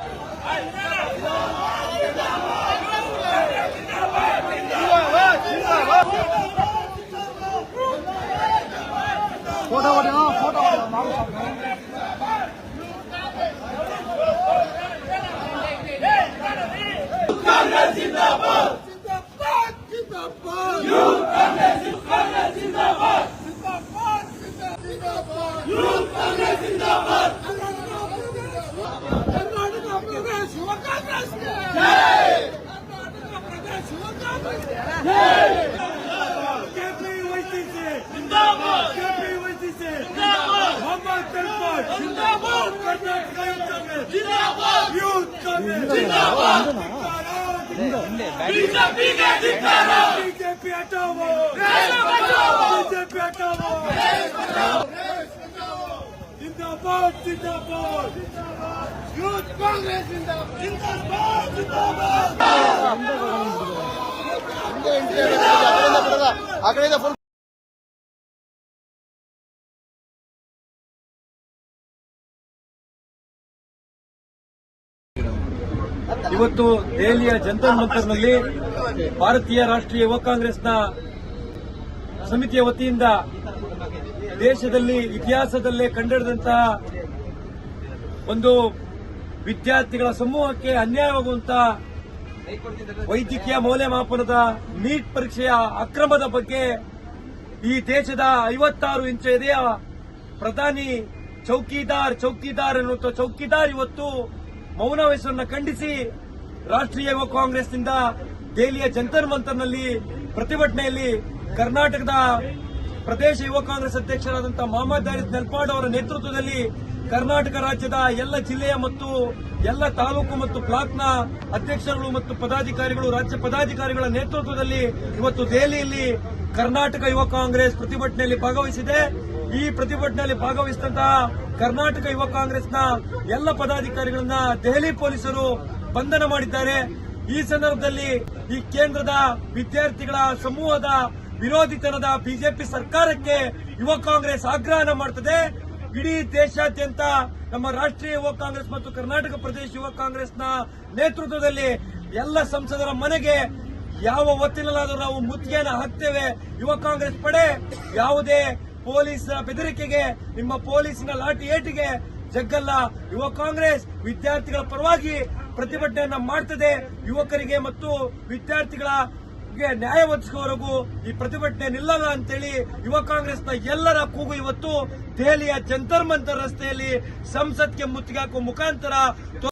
哎！金子！金子！金子！金子！金子！金子！金子！ಬಿಜೆಪಿ ಹಟಾವೋ BJP ಹಟಾವೋ ಜಿಂದಾಬಾದ್ ಜಿಂದಾಬಾದ್ youth Congress ಜಿಂದಾಬಾದ್ ಜಿಂದಾಬಾದ್ Full ಇವತ್ತು ದೆಹಲಿಯ ಜಂತರ್ ಮಂತರ್ನಲ್ಲಿ ಭಾರತೀಯ ರಾಷ್ಟ್ರೀಯ ಯುವ ಕಾಂಗ್ರೆಸ್ನ ಸಮಿತಿಯ ವತಿಯಿಂದ ದೇಶದಲ್ಲಿ ಇತಿಹಾಸದಲ್ಲೇ ಕಂಡಿಡಿದಂತಹ ಒಂದು ವಿದ್ಯಾರ್ಥಿಗಳ ಸಮೂಹಕ್ಕೆ ಅನ್ಯಾಯವಾಗುವಂತಹ ವೈದ್ಯಕೀಯ ಮೌಲ್ಯಮಾಪನದ ನೀಟ್ ಪರೀಕ್ಷೆಯ ಅಕ್ರಮದ ಬಗ್ಗೆ ಈ ದೇಶದ ಐವತ್ತಾರು ಇಂಚು ಎದೆಯ ಪ್ರಧಾನಿ ಚೌಕಿದಾರ್ ಚೌಕಿದಾರ್ ಎನ್ನುವಂಥ ಚೌಕಿದಾರ್ ಇವತ್ತು ಮೌನ ವಯಸ್ಸನ್ನು ಖಂಡಿಸಿ ರಾಷ್ಟ್ರೀಯ ಯುವ ಕಾಂಗ್ರೆಸ್ನಿಂದ ದೆಹಲಿಯ ಜಂತರ್ ಮಂತರ್ನಲ್ಲಿ ಪ್ರತಿಭಟನೆಯಲ್ಲಿ ಕರ್ನಾಟಕದ ಪ್ರದೇಶ ಯುವ ಕಾಂಗ್ರೆಸ್ ಅಧ್ಯಕ್ಷರಾದಂತಹ ಮಹಮ್ಮದ್ ಹಾರಿಸ್ ನೆಲ್ಪಾಡ್ ಅವರ ನೇತೃತ್ವದಲ್ಲಿ ಕರ್ನಾಟಕ ರಾಜ್ಯದ ಎಲ್ಲ ಜಿಲ್ಲೆಯ ಮತ್ತು ಎಲ್ಲ ತಾಲೂಕು ಮತ್ತು ಬ್ಲಾಕ್ನ ಅಧ್ಯಕ್ಷರುಗಳು ಮತ್ತು ಪದಾಧಿಕಾರಿಗಳು, ರಾಜ್ಯ ಪದಾಧಿಕಾರಿಗಳ ನೇತೃತ್ವದಲ್ಲಿ ಇವತ್ತು ದೆಹಲಿಯಲ್ಲಿ ಕರ್ನಾಟಕ ಯುವ ಕಾಂಗ್ರೆಸ್ ಪ್ರತಿಭಟನೆಯಲ್ಲಿ ಭಾಗವಹಿಸಿದೆ. ಈ ಪ್ರತಿಭಟನೆಯಲ್ಲಿ ಭಾಗವಹಿಸಿದಂತಹ ಕರ್ನಾಟಕ ಯುವ ಕಾಂಗ್ರೆಸ್ನ ಎಲ್ಲ ಪದಾಧಿಕಾರಿಗಳನ್ನ ದೆಹಲಿ ಪೊಲೀಸರು ಬಂಧನ ಮಾಡಿದ್ದಾರೆ. ಈ ಸಂದರ್ಭದಲ್ಲಿ ಈ ಕೇಂದ್ರದ ವಿದ್ಯಾರ್ಥಿಗಳ ಸಮೂಹದ ವಿರೋಧಿತನದ ಬಿಜೆಪಿ ಸರ್ಕಾರಕ್ಕೆ ಯುವ ಕಾಂಗ್ರೆಸ್ ಆಗ್ರಹನ ಮಾಡುತ್ತದೆ ಇಡೀ ದೇಶಾದ್ಯಂತ ನಮ್ಮ ರಾಷ್ಟ್ರೀಯ ಯುವ ಕಾಂಗ್ರೆಸ್ ಮತ್ತು ಕರ್ನಾಟಕ ಪ್ರದೇಶ ಯುವ ಕಾಂಗ್ರೆಸ್ನ ನೇತೃತ್ವದಲ್ಲಿ ಎಲ್ಲ ಸಂಸದರ ಮನೆಗೆ ಯಾವ ಒತ್ತಿನಲ್ಲಾದರೂ ನಾವು ಮುತ್ತಿಗೆಯನ್ನು ಹಾಕ್ತೇವೆ. ಯುವ ಕಾಂಗ್ರೆಸ್ ಪಡೆ ಯಾವುದೇ ಪೊಲೀಸ್ ಬೆದರಿಕೆಗೆ, ನಿಮ್ಮ ಪೊಲೀಸಿನ ಲಾಠಿ ಏಟಿಗೆ ಜಗ್ಗಲ್ಲ. ಯುವ ಕಾಂಗ್ರೆಸ್ ವಿದ್ಯಾರ್ಥಿಗಳ ಪರವಾಗಿ ಪ್ರತಿಭಟನೆಯನ್ನ ಮಾಡ್ತದೆ. ಯುವಕರಿಗೆ ಮತ್ತು ವಿದ್ಯಾರ್ಥಿಗಳ ನ್ಯಾಯ ಒದಗಿಸುವವರೆಗೂ ಈ ಪ್ರತಿಭಟನೆ ನಿಲ್ಲಲ್ಲ ಅಂತೇಳಿ ಯುವ ಕಾಂಗ್ರೆಸ್ನ ಎಲ್ಲರ ಕೂಗು ಇವತ್ತು ದೆಹಲಿಯ ಜಂತರ್ ಮಂತರ್ ರಸ್ತೆಯಲ್ಲಿ ಸಂಸತ್ಗೆ ಮುತ್ತಿಗೆ ಹಾಕುವ ಮುಖಾಂತರ